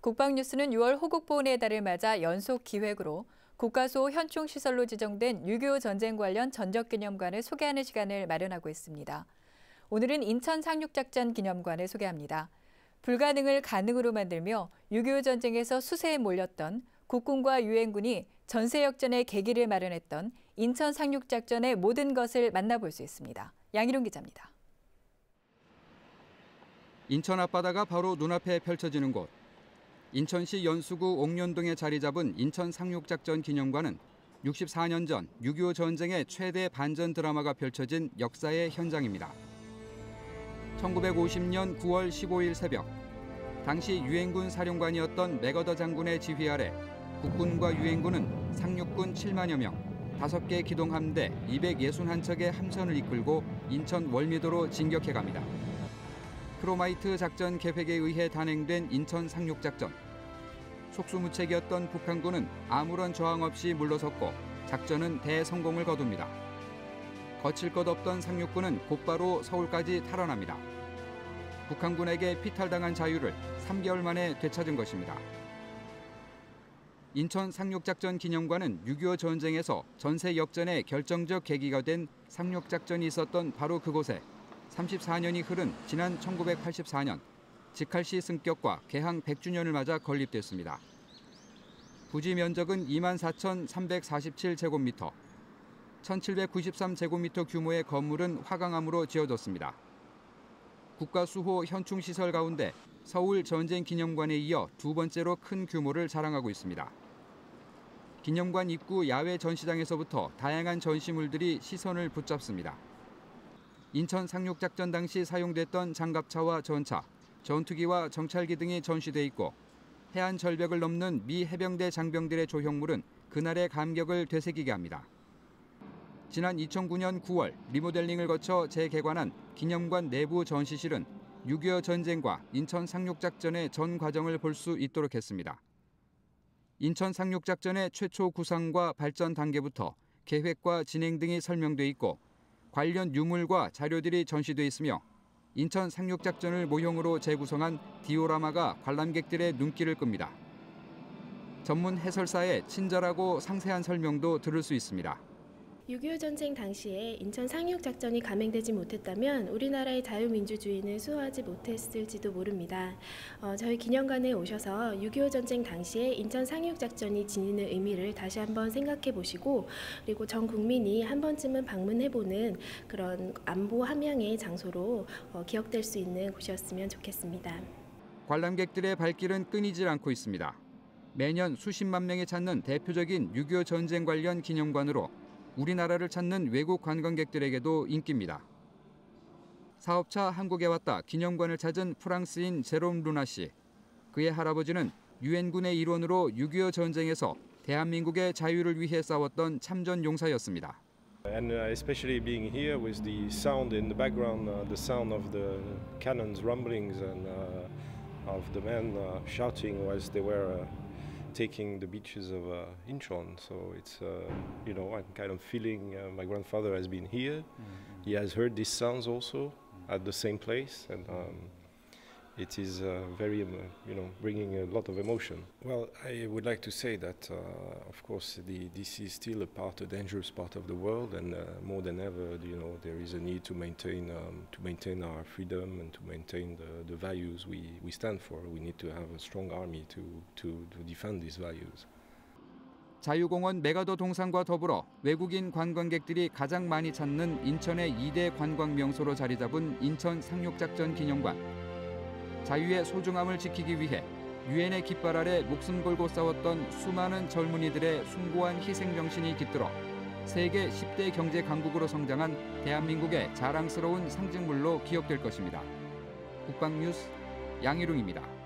국방뉴스는 6월 호국보훈의 달을 맞아 연속 기획으로 국가수호 현충시설로 지정된 6.25 전쟁 관련 전적기념관을 소개하는 시간을 마련하고 있습니다. 오늘은 인천 상륙작전 기념관을 소개합니다. 불가능을 가능으로 만들며 6.25 전쟁에서 수세에 몰렸던 국군과 유엔군이 전세역전의 계기를 마련했던 인천 상륙작전의 모든 것을 만나볼 수 있습니다. 양희룡 기자입니다. 인천 앞바다가 바로 눈앞에 펼쳐지는 곳. 인천시 연수구 옥년동에 자리 잡은 인천 상륙작전 기념관은 64년 전 6.25 전쟁의 최대 반전 드라마가 펼쳐진 역사의 현장입니다. 1950년 9월 15일 새벽, 당시 유엔군 사령관이었던 맥어더 장군의 지휘 아래 국군과 유엔군은 상륙군 7만여 명, 5개 기동함대 261척의 함선을 이끌고 인천 월미도로 진격해 갑니다. 크로마이트 작전 계획에 의해 단행된 인천 상륙작전. 속수무책이었던 북한군은 아무런 저항 없이 물러섰고 작전은 대성공을 거둡니다. 거칠 것 없던 상륙군은 곧바로 서울까지 탈환합니다. 북한군에게 피탈당한 자유를 3개월 만에 되찾은 것입니다. 인천 상륙작전 기념관은 6.25 전쟁에서 전세 역전의 결정적 계기가 된 상륙작전이 있었던 바로 그곳에 34년이 흐른 지난 1984년 직할시 승격과 개항 100주년을 맞아 건립됐습니다. 부지 면적은 24,347제곱미터, 1,793제곱미터 규모의 건물은 화강암으로 지어졌습니다. 국가수호 현충시설 가운데 서울 전쟁기념관에 이어 두 번째로 큰 규모를 자랑하고 있습니다. 기념관 입구 야외 전시장에서부터 다양한 전시물들이 시선을 붙잡습니다. 인천 상륙작전 당시 사용됐던 장갑차와 전차, 전투기와 정찰기 등이 전시돼 있고 해안 절벽을 넘는 미 해병대 장병들의 조형물은 그날의 감격을 되새기게 합니다. 지난 2009년 9월 리모델링을 거쳐 재개관한 기념관 내부 전시실은 6.25 전쟁과 인천 상륙작전의 전 과정을 볼 수 있도록 했습니다. 인천 상륙작전의 최초 구상과 발전 단계부터 계획과 진행 등이 설명돼 있고 관련 유물과 자료들이 전시돼 있으며 인천 상륙작전을 모형으로 재구성한 디오라마가 관람객들의 눈길을 끕니다. 전문 해설사의 친절하고 상세한 설명도 들을 수 있습니다. 6.25 전쟁 당시에 인천 상륙 작전이 감행되지 못했다면 우리나라의 자유민주주의는 수호하지 못했을지도 모릅니다. 어, 저희 기념관에 오셔서 6.25 전쟁 당시에 인천 상륙 작전이 지니는 의미를 다시 한번 생각해 보시고 그리고 전 국민이 한 번쯤은 방문해 보는 그런 안보 함양의 장소로 어, 기억될 수 있는 곳이었으면 좋겠습니다. 관람객들의 발길은 끊이질 않고 있습니다. 매년 수십만 명이 찾는 대표적인 6.25 전쟁 관련 기념관으로 우리나라를 찾는 외국 관광객들에게도 인기입니다. 사업차 한국에 왔다 기념관을 찾은 프랑스인 제롬 루나 씨. 그의 할아버지는 유엔군의 일원으로 6.25 전쟁에서 대한민국의 자유를 위해 싸웠던 참전 용사였습니다. And especially being here with the sound in the background, uh, the sound of the cannons rumblings and uh, of the men uh, shouting as they were taking the beaches of uh, Incheon. So it's, uh, you know, I'm kind of feeling uh, my grandfather has been here. Mm-hmm. He has heard these sounds also mm-hmm. at the same place. And um, it is uh, very, um, you know, bringing a lot of emotion. Well, I would like to say that, uh, of course, the, this is still a part, a dangerous part of the world, and uh, more than ever, you know, there is a need to maintain, um, to maintain our freedom and to maintain the, the values we, we stand for. We need to have a strong army to, to, to defend these values. 자유공원 메가더 동산과 더불어 외국인 관광객들이 가장 많이 찾는 인천의 2대 관광 명소로 자리 잡은 인천 상륙작전 기념관. 자유의 소중함을 지키기 위해 유엔의 깃발 아래 목숨 걸고 싸웠던 수많은 젊은이들의 숭고한 희생 정신이 깃들어 세계 10대 경제 강국으로 성장한 대한민국의 자랑스러운 상징물로 기억될 것입니다. 국방뉴스 양희룡입니다.